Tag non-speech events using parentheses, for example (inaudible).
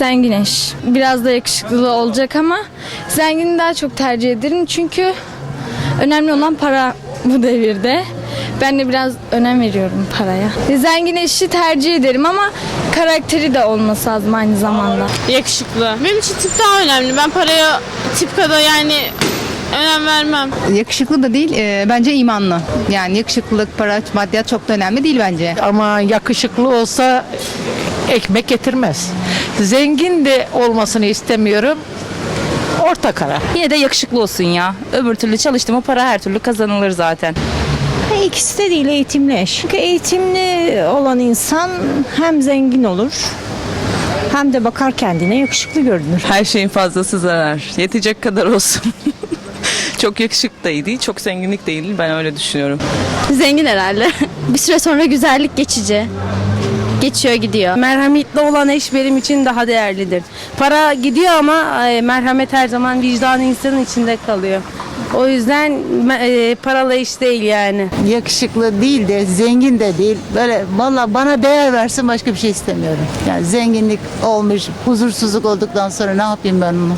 Zengin eş. Biraz da yakışıklı olacak ama zengini daha çok tercih ederim. Çünkü önemli olan para bu devirde. Ben de biraz önem veriyorum paraya. Zengin eşi tercih ederim ama karakteri de olması lazım aynı zamanda. Yakışıklı. Benim için tip daha önemli. Ben paraya tip kadar yani önem vermem. Yakışıklı da değil, e, bence imanlı. Yani yakışıklılık, para, maddiyat çok da önemli değil bence. Ama yakışıklı olsa ekmek getirmez. Zengin de olmasını istemiyorum. Orta karar. Yine de yakışıklı olsun ya. Öbür türlü çalıştım o para her türlü kazanılır zaten. İkisi de değil eğitimli eş. Çünkü eğitimli olan insan hem zengin olur hem de bakar kendine yakışıklı görünür. Her şeyin fazlası zarar. Yetecek kadar olsun. (laughs) çok yakışıklı da iyi değil, çok zenginlik değil. Ben öyle düşünüyorum. Zengin herhalde. (laughs) Bir süre sonra güzellik geçici. Geçiyor gidiyor. Merhametli olan eş benim için daha değerlidir. Para gidiyor ama e, merhamet her zaman vicdanı insanın içinde kalıyor. O yüzden e, paralı iş değil yani. yakışıklı değil de zengin de değil. Böyle valla bana değer versin başka bir şey istemiyorum. Yani zenginlik olmuş, huzursuzluk olduktan sonra ne yapayım ben onu?